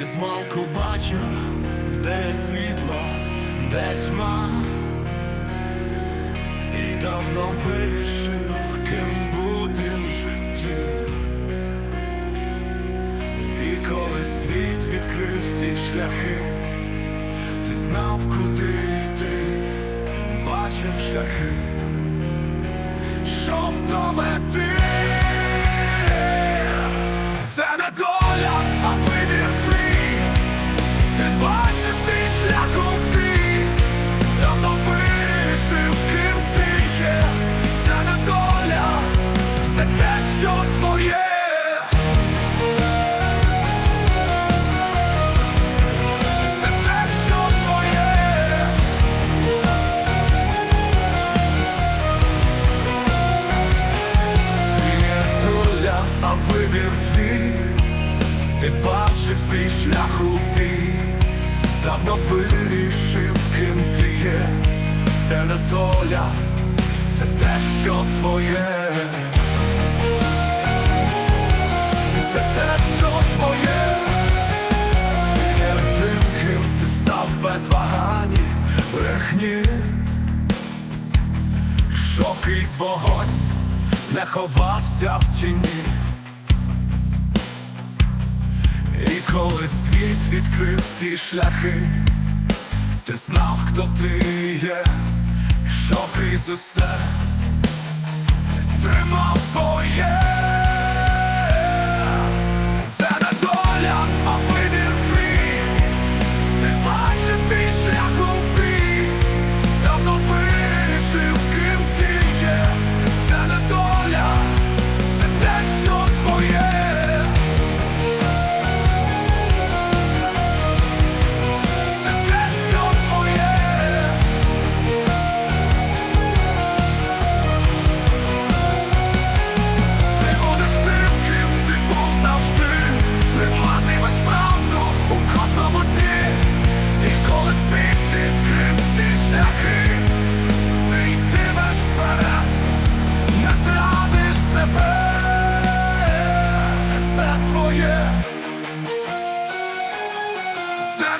і змалку бачив, де світло, де тьма, і давно вирішив, ким бути в житті. І коли світ відкрив всі шляхи, ти знав, куди йти, бачив шляхи, йшов до мети. Вибір твій Ти бачив свій шлях у бій Давно вирішив, ким ти є. Це не доля, це те, що твоє. Це те, що твоє. Ти тим, ким ти став без вагань брехні. Йшов крізь вогонь, не ховався в тіні. І коли світ відкрив всі шляхи, ти знав, хто ти є, що крізь усе, тримав своє.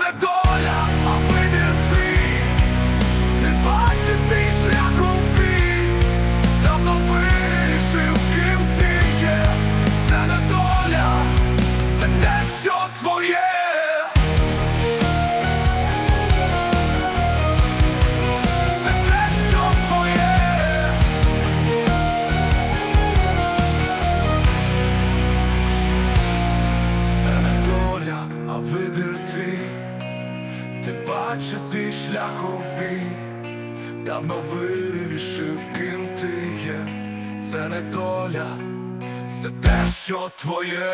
Це Бачиш свій шлях обій, Давно вирішив, ким ти є. Це не доля, це те, що твоє